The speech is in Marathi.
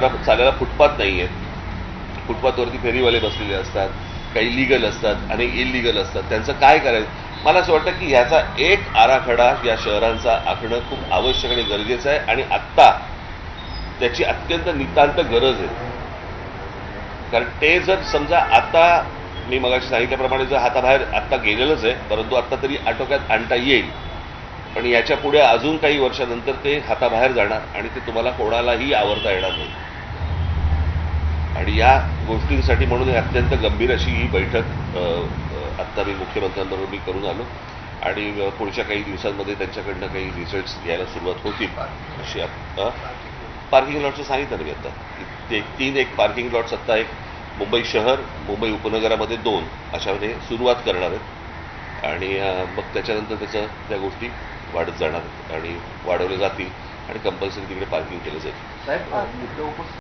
चालायला फुटपाथ नाही आहेत फुटपाथवरती फेरीवाले बसलेले असतात काही लिगल असतात आणि इलिगल असतात. त्यांचं काय करायचं? मला असं वाटतं की ह्याचा एक आराखडा या शहरांचा आखणं खूप आवश्यक आणि गरजेचं आहे आणि आत्ता त्याची अत्यंत नितांत गरज आहे. कारण ते जर समजा आता मी मगाशी सांगितल्याप्रमाणे जर हाताबाहेर आत्ता गेलेलंच आहे परंतु आत्ता तरी आटोक्यात आणता येईल. पण याच्यापुढे अजून काही वर्षानंतर ते हाताबाहेर जाणार आणि ते तुम्हाला कोणालाही आवरता येणार नाही. आणि या गोष्टींसाठी म्हणून ही अत्यंत गंभीर अशी ही बैठक आत्ता मी मुख्यमंत्र्यांबरोबर मी करून आलो. आणि पुढच्या काही दिवसांमध्ये त्यांच्याकडनं काही रिझल्ट्स यायला सुरुवात होतील. अशी पार्किंग लॉटचं सांगितलं ना मी आता. ते तीन एक पार्किंग लॉट्स आत्ता एक मुंबई शहर मुंबई उपनगरामध्ये दोन अशामध्ये सुरुवात करणार आहेत. आणि मग त्याच्यानंतर त्याचं त्या गोष्टी वाढत जाणार आहेत. आणि वाढवल्या जातील आणि कंपल्सरी तिकडे पार्किंग केलं जाईल. साहेब